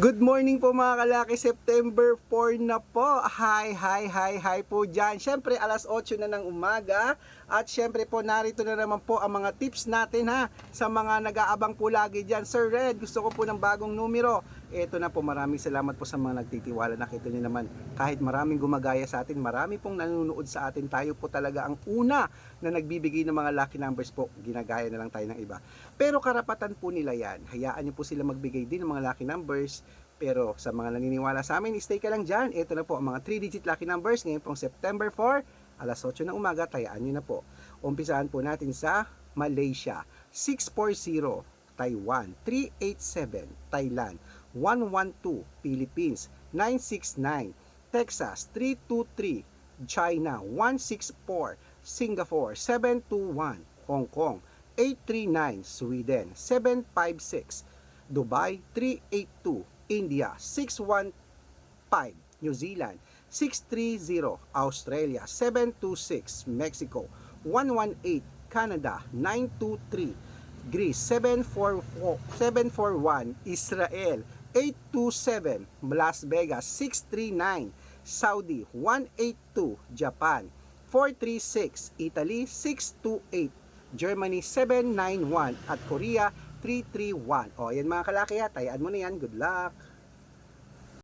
Good morning po mga kalaki, September 4 na po. Hi, hi, hi, hi po dyan. Siyempre, alas 8 na ng umaga. At siyempre po, narito na naman po ang mga tips natin ha. Sa mga nag-aabang po lagi dyan. Sir Red, gusto ko po ng bagong numero. Ito na po, maraming salamat po sa mga nagtitiwala. Nakita niyo naman, kahit maraming gumagaya sa atin, marami pong nanonood sa atin. Tayo po talaga ang una na nagbibigay ng mga lucky numbers po. Ginagaya na lang tayo ng iba. Pero karapatan po nila yan. Hayaan niyo po sila magbigay din ng mga lucky numbers. Pero sa mga naniniwala sa amin, stay ka lang dyan. Ito na po ang mga 3-digit lucky numbers ngayon pong September 4, alas 8 ng umaga, tayaan nyo na po. Umpisahan po natin sa Malaysia, 640, Taiwan, 387, Thailand, 112, Philippines, 969, Texas, 323, China, 164, Singapore, 721, Hong Kong, 839, Sweden, 756, Dubai. 382, India 615, New Zealand 630, Australia 726, Mexico 118, Canada 923, Greece 744, 741, Israel 827, Las Vegas 639, Saudi 182, Japan 436, Italy 628, Germany 791 at Korea 331. O, yan mga kalaki ha, tayaan mo na yan. Good luck!